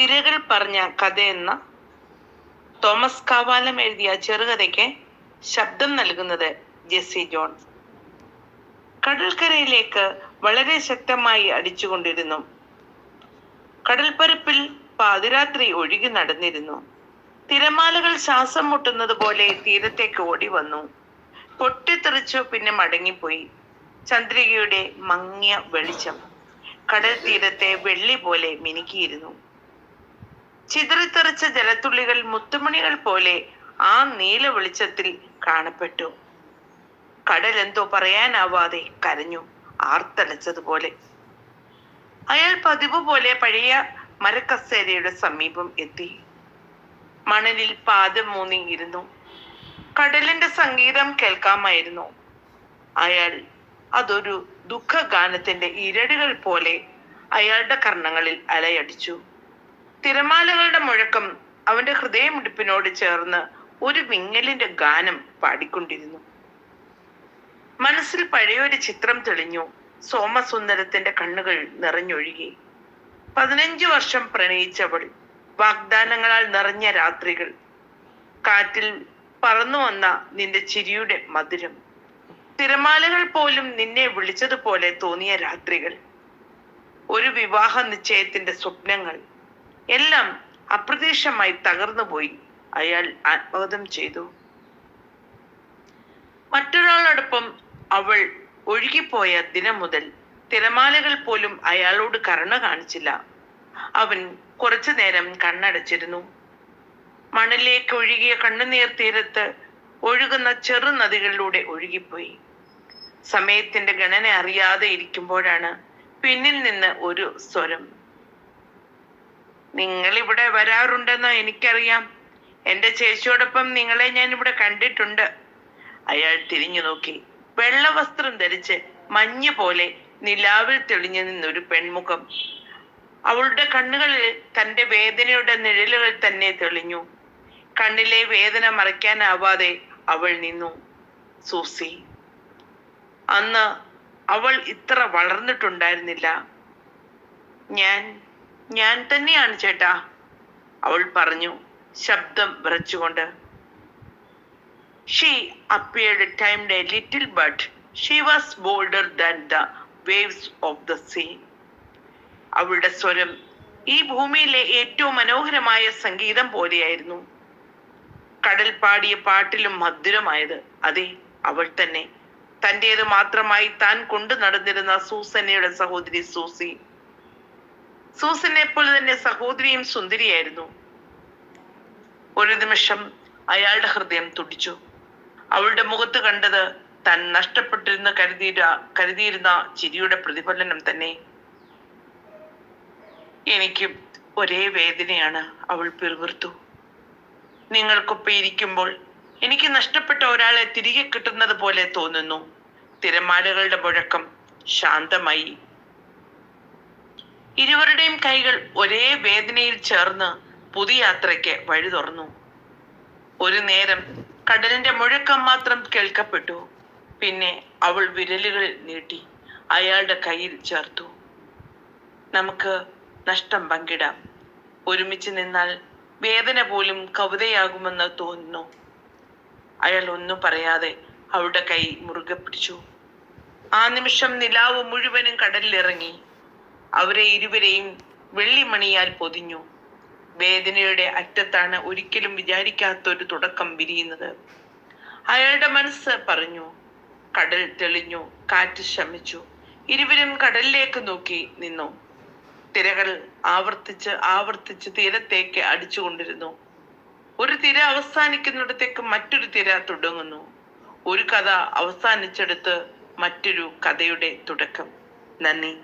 തിരകൾ പറഞ്ഞ കഥയെന്ന തോമസ് കാവാലം എഴുതിയ ചെറുകഥയ്ക്ക് ശബ്ദം നൽകുന്നത് ജെസ്സി ജോൺ കടൽക്കരയിലേക്ക് വളരെ ശക്തമായി അടിച്ചുകൊണ്ടിരുന്നു. കടൽപ്പരപ്പിൽ പാതിരാത്രി ഒഴുകി നടന്നിരുന്നു. തിരമാലകൾ ശ്വാസം മുട്ടുന്നത് പോലെ തീരത്തേക്ക് ഓടി വന്നു. പൊട്ടിത്തെറിച്ചു പിന്നെ മടങ്ങിപ്പോയി. ചന്ദ്രികയുടെ മങ്ങിയ വെളിച്ചം കടൽ തീരത്തെ വെള്ളി പോലെ മിനുക്കിയിരുന്നു. ചിതറിത്തെറിച്ച ജലത്തുള്ളികൾ മുത്തുമണികൾ പോലെ ആ നീല വെളിച്ചത്തിൽ കാണപ്പെട്ടു. കടൽ എന്തോ പറയാനാവാതെ കരഞ്ഞു ആർത്തലച്ചതുപോലെ അയാൾ പതിവ് പോലെ പഴയ മരക്കസേരയുടെ സമീപം എത്തി. മണലിൽ പാദം മൂന്നി ഇരുന്നു കടലിന്റെ സംഗീതം കേൾക്കാമായിരുന്നു. അയാൾ അതൊരു ദുഃഖഗാനത്തിന്റെ ഇരടുകൾ പോലെ അയാളുടെ കർണങ്ങളിൽ അലയടിച്ചു. തിരമാലകളുടെ മുഴക്കം അവന്റെ ഹൃദയമിടിപ്പിനോട് ചേർന്ന് ഒരു വിങ്ങലിന്റെ ഗാനം പാടിക്കൊണ്ടിരുന്നു. മനസ്സിൽ പഴയൊരു ചിത്രം തെളിഞ്ഞു. സോമസുന്ദരത്തിന്റെ കണ്ണുകൾ നിറഞ്ഞൊഴുകി. പതിനഞ്ചു വർഷം പ്രണയിച്ചവൾ വാഗ്ദാനങ്ങളാൽ നിറഞ്ഞ രാത്രികൾ. കാറ്റിൽ പറന്നു വന്ന നിന്റെ ചിരിയുടെ മധുരം. തിരമാലകൾ പോലും നിന്നെ വിളിച്ചതുപോലെ തോന്നിയ രാത്രികൾ. ഒരു വിവാഹ നിശ്ചയത്തിന്റെ സ്വപ്നങ്ങൾ. എല്ലാം അപ്രതീക്ഷമായി തകർന്നുപോയി അയാൾ ആത്മഗതം ചെയ്തു. മറ്റൊരാളോടൊപ്പം അവൾ ഒഴുകിപ്പോയ ദിനം മുതൽ തിരമാലകൾ പോലും അയാളോട് കരുണ കാണിച്ചില്ല. അവൻ കുറച്ചു നേരം കണ്ണടച്ചിരുന്നു. മണലിലേക്ക് ഒഴുകിയ കണ്ണുനീർ തീരത്ത് ഒഴുകുന്ന ചെറു നദികളിലൂടെ ഒഴുകിപ്പോയി. സമയത്തിന്റെ ഗണന അറിയാതെ ഇരിക്കുമ്പോഴാണ് പിന്നിൽ നിന്ന് ഒരു സ്വരം നിങ്ങൾ ഇവിടെ വരാറുണ്ടെന്ന് എനിക്കറിയാം. എന്റെ ചേച്ചിയോടൊപ്പം നിങ്ങളെ ഞാൻ ഇവിടെ കണ്ടിട്ടുണ്ട്. അയാൾ തിരിഞ്ഞു നോക്കി. വെള്ളവസ്ത്രം ധരിച്ച് മഞ്ഞ് പോലെ നിലാവിൽ തെളിഞ്ഞു നിന്നൊരു പെൺമുഖം. അവളുടെ കണ്ണുകളിൽ തന്റെ വേദനയുടെ നിഴലുകൾ തന്നെ തെളിഞ്ഞു. കണ്ണിലെ വേദന മറയ്ക്കാനാവാതെ അവൾ നിന്നു. സൂസി അന്ന് അവൾ ഇത്ര വളർന്നിട്ടുണ്ടായിരുന്നില്ല. ഞാൻ ഞാൻ തന്നെയാണ് ചേട്ടാ. അവൾ പറഞ്ഞു ശബ്ദം വിറച്ചുകൊണ്ട്. She appeared timid a little but she was bolder than the waves of the sea അവളുടെ സ്വരം ഈ ഭൂമിയിലെ ഏറ്റവും മനോഹരമായ സംഗീതം പോലെയായിരുന്നു. കടൽ പാടിയ പാട്ടിലും മധുരമായത്. അതെ അവൾ തന്നെ. തന്റേത് മാത്രമായി താൻ കൊണ്ടു നടന്നിരുന്ന സൂസന്നയുടെ സഹോദരി സൂസി. സൂസനെ പോലെ തന്നെ സഹോദരിയും സുന്ദരിയായിരുന്നു. ഒരു നിമിഷം അയാളുടെ ഹൃദയം തുടിച്ചു. അവളുടെ മുഖത്ത് കണ്ടത് താൻ നഷ്ടപ്പെട്ടിരുന്ന കരുതിയ കരുതിയിരുന്ന ചിരിയുടെ പ്രതിഫലനം തന്നെ. എനിക്ക് ഒരേ വേദനയാണ് അവൾ പിറുവിർത്തു നിങ്ങൾക്കൊപ്പം ഇരിക്കുമ്പോൾ എനിക്ക് നഷ്ടപ്പെട്ട ഒരാളെ തിരികെ കിട്ടുന്നത് പോലെ തോന്നുന്നു. തിരമാലകളുടെ മുഴക്കം ശാന്തമായി ഇരുവരുടെയും കൈകൾ ഒരേ വേദനയിൽ ചേർന്ന് പുതിയ യാത്രയ്ക്ക് വഴി തുറന്നു. ഒരു നേരം കടലിന്റെ മുഴക്കം മാത്രം കേൾക്കപ്പെട്ടു. പിന്നെ അവൾ വിരലുകൾ നീട്ടി അയാളുടെ കയ്യിൽ ചേർത്തു. നമുക്ക് നഷ്ടം പങ്കിടാം. ഒരുമിച്ച് നിന്നാൽ വേദന പോലും കവിതയാകുമെന്ന് തോന്നുന്നു. അയാൾ ഒന്നും പറയാതെ അവളുടെ കൈ മുറുകെ പിടിച്ചു. ആ നിമിഷം നിലാവ് മുഴുവനും കടലിലിറങ്ങി. അവരെ ഇരുവരെയും വെള്ളിമണിയാൽ പൊതിഞ്ഞു. വേദനയുടെ അറ്റത്താണ് ഒരിക്കലും വിചാരിക്കാത്ത ഒരു തുടക്കം വിരിയുന്നത്. അയാളുടെ മനസ്സ് പറഞ്ഞു. കടൽ തെളിഞ്ഞു കാറ്റ് ശമിച്ചു. ഇരുവരും കടലിലേക്ക് നോക്കി നിന്നു. തിരകൾ ആവർത്തിച്ച് ആവർത്തിച്ച് തീരത്തേക്ക് അടിച്ചുകൊണ്ടിരുന്നു. ഒരു തിര അവസാനിക്കുന്നിടത്തേക്ക് മറ്റൊരു തിര തുടങ്ങുന്നു. ഒരു കഥ അവസാനിച്ചെടുത്ത് മറ്റൊരു കഥയുടെ തുടക്കം. നന്ദി.